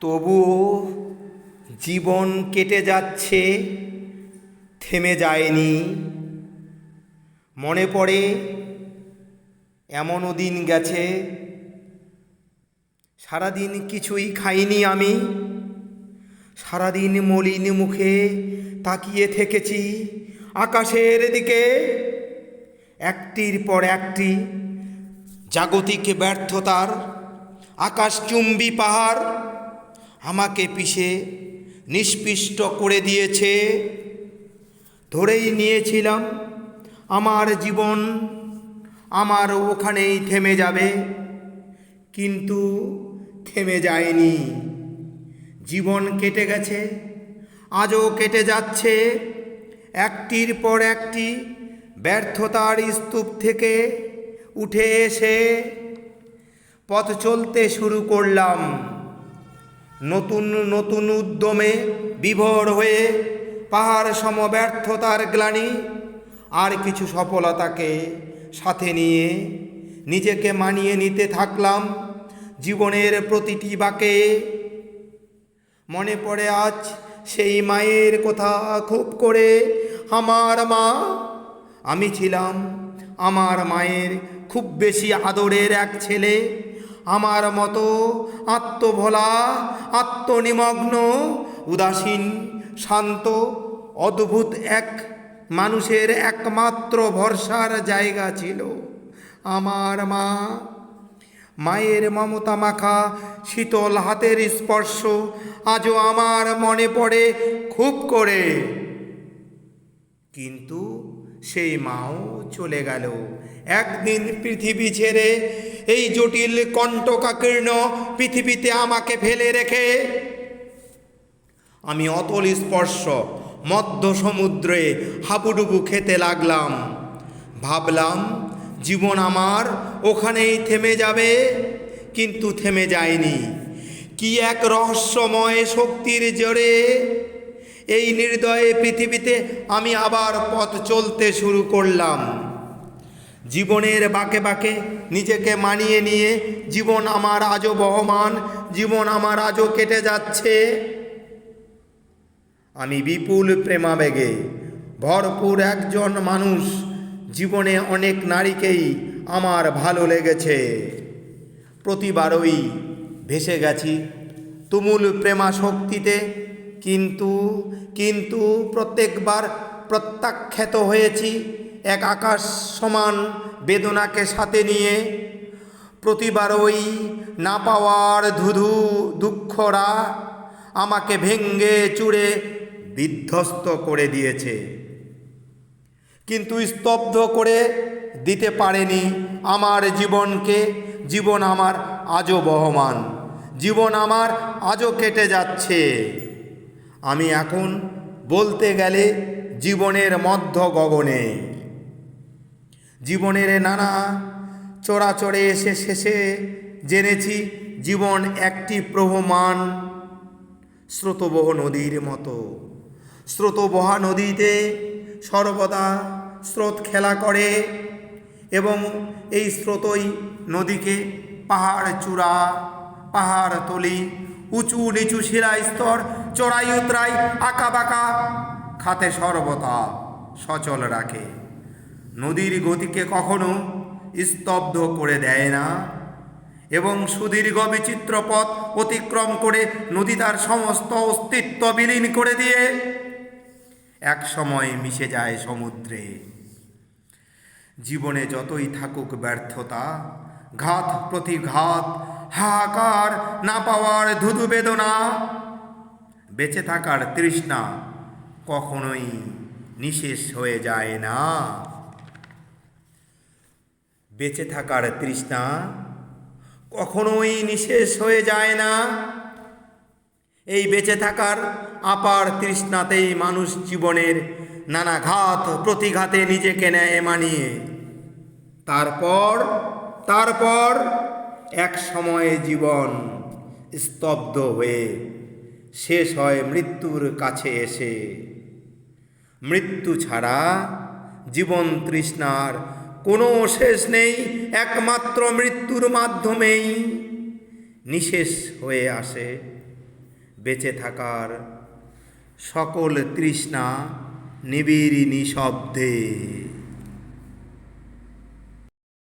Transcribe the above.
তবুও জীবন কেটে যাচ্ছে, থেমে যায়নি। মনে পড়ে, এমনও দিন গেছে, সারাদিন কিছুই খাইনি আমি, সারাদিন মলিন মুখে তাকিয়ে থেকেছি আকাশের দিকে। একটির পর একটি জাগতিক ব্যর্থতার আকাশচুম্বী পাহাড় আমাকে পিষে নিষ্পিষ্ট করে দিয়েছে। ধরেই নিয়েছিলাম, আমার জীবন আমার ওখানেই থেমে যাবে। কিন্তু থেমে যায়নি। জীবন কেটে গেছে, আজও কেটে যাচ্ছে। একটির পর একটি ব্যর্থতার স্তূপ থেকে উঠে এসে পথ চলতে শুরু করলাম। নতুন নতুন উদ্যমে বিভোর হয়ে পাহাড় সম ব্যর্থতার গ্লানি আর কিছু সফলতাকে সাথে নিয়ে নিজেকে মানিয়ে নিতে থাকলাম জীবনের প্রতিটি বাঁকে। মনে পড়ে আজ সেই মায়ের কথা খুব করে, আমার মা, আমি ছিলাম আমার মায়ের খুব বেশি আদরের এক ছেলে। আমার মতো আত্মভোলা, আত্মনিমগ্ন, উদাসীন, শান্ত, অদ্ভুত এক মানুষের একমাত্র ভরসার জায়গা ছিল আমার মা। মায়ের মমতা মাখা, শীতল হাতের স্পর্শ আজও আমার মনে পড়ে খুব করে। কিন্তু সেই মাও চলে গেল। একদিন পৃথিবী ছেড়ে এই জটিল কণ্টকাকীর্ণ পৃথিবীতে আমাকে ফেলে রেখে আমি অতল স্পর্শ মধ্য সমুদ্রে হাবুডুবু খেতে লাগলাম। ভাবলাম, জীবন আমার ওখানেই থেমে যাবে, কিন্তু থেমে যায়নি। কি এক রহস্যময় শক্তির জোরে এই নির্দয়ে পৃথিবীতে আমি আবার পথ চলতে শুরু করলাম। জীবনের বাঁকে বাঁকে নিজেকে মানিয়ে নিয়ে জীবন আমার আজও বহমান, জীবন আমার আজও কেটে যাচ্ছে। আমি বিপুল প্রেমাবেগে, ভরপুর একজন মানুষ, জীবনে অনেক নারীকেই আমার ভালো লেগেছে। প্রতিবারই ভেসে গেছি তুমুল প্রেমা শক্তিতে কিন্তু কিন্তু প্রত্যেকবার প্রত্যাখ্যাত হয়েছি। এক আকাশ সমান বেদনাকে সাথে নিয়ে। প্রতিবারই না পাওয়ার ধুধু দুঃখরা আমাকে ভেঙ্গে চুড়ে বিধ্বস্ত করে দিয়েছে। কিন্তু স্তব্ধ করে দিতে পারেনি আমার জীবনকে। জীবন আমার আজও বহমান। জীবন আমার আজও কেটে যাচ্ছে। আমি এখন বলতে গেলে জীবনের মধ্য গগনে। জীবনের নানা চড়াচড়ে এসে শেষে জেনেছি জীবন একটি প্রভমান স্রোতবহ নদীর মতো। স্রোতবহা নদীতে সর্বদা স্রোত খেলা করে এবং এই স্রোতই নদীকে পাহাড় চূড়া, পাহাড় তলি উঁচু, নিচু শিলা স্তর, চড়াই, উতরাই, আঁকা বাঁকা, খাতে সর্বদা সচল রাখে। নদীর গতিকে কখনো স্তব্ধ করে দেয় না এবং সুদীর্ঘ বিচিত্র পথ অতিক্রম করে নদী তার সমস্ত অস্তিত্ব বিলীন করে দিয়ে এক সময় মিশে যায় সমুদ্রে। জীবনে যতই থাকুক ব্যর্থতা, ঘাত প্রতিঘাত হাহাকার না পাওয়ার ধুধু বেদনা। বেঁচে থাকার তৃষ্ণা কখনোই নিশেষ হয়ে যায় না। বেঁচে থাকার তৃষ্ণা কখনোই নিশেষ হয়ে যায় না। এই বেঁচে থাকার আপার তৃষ্ণাতেই মানুষ জীবনের নানা ঘাত প্রতিঘাতে নিজেকে নেয় মানিয়ে। তারপর তারপর এক সময়ে জীবন স্তব্ধ হয়ে শেষ হয় মৃত্যুর কাছে এসে। মৃত্যু ছাড়া জীবন তৃষ্ণার কোনো শেষ নেই, একমাত্র মৃত্যুর মাধ্যমেই নিশেষ হয়ে আসে। বেঁচে থাকার সকল তৃষ্ণা নিবিড় নিঃশব্দে।